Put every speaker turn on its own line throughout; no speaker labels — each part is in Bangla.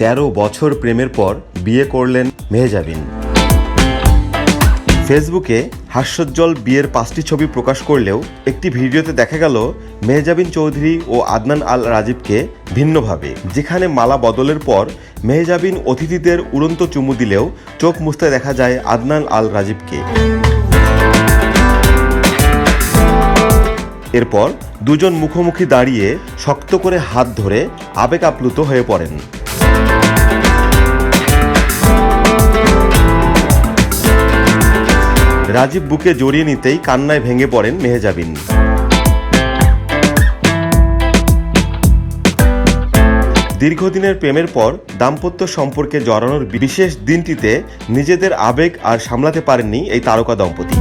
তেরো বছর প্রেমের পর বিয়ে করলেন মেহজাবিন। ফেসবুকে হাস্যোজ্জ্বল বিয়ের পাঁচটি ছবি প্রকাশ করলেও একটি ভিডিওতে দেখা গেল, মেহজাবিন চৌধুরী ও আদনান আল রাজীবকে ভিন্নভাবে। যেখানে মালা বদলের পর মেহজাবিন অতিথিদের উড়ন্ত চুমু দিলেও চোখ মুছতে দেখা যায় আদনান আল রাজীবকে। এরপর দুজন মুখোমুখি দাঁড়িয়ে শক্ত করে হাত ধরে আবেগ আপ্লুত হয়ে পড়েন। রাজীব বুকে জড়িয়ে নিতেই কান্নায় ভেঙে পড়েন মেহেজাবিন। দীর্ঘদিনের প্রেমের পর দাম্পত্য সম্পর্কে জড়ানোর বিশেষ দিনটিতে নিজেদের আবেগ আর সামলাতে পারেননি এই তারকা দম্পতি।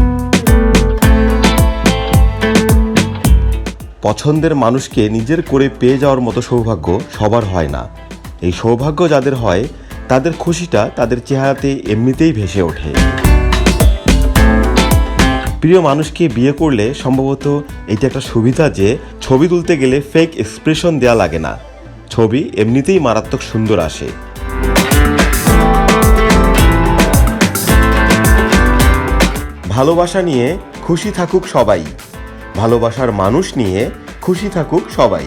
পছন্দের মানুষকে নিজের করে পেয়ে যাওয়ার মতো সৌভাগ্য সবার হয় না। এই সৌভাগ্য যাদের হয়, তাদের খুশিটা তাদের চেহারাতে এমনিতেই ভেসে ওঠে। প্রিয় মানুষকে বিয়ে করলে সম্ভবত এটা একটা সুবিধা যে ছবি তুলতে গেলে ফেক এক্সপ্রেশন দেওয়া লাগে না। ছবি এমনিতেই মারাত্মক সুন্দর আসে। ভালোবাসা নিয়ে খুশি থাকুক সবাই। ভালোবাসার মানুষ নিয়ে খুশি থাকুক সবাই।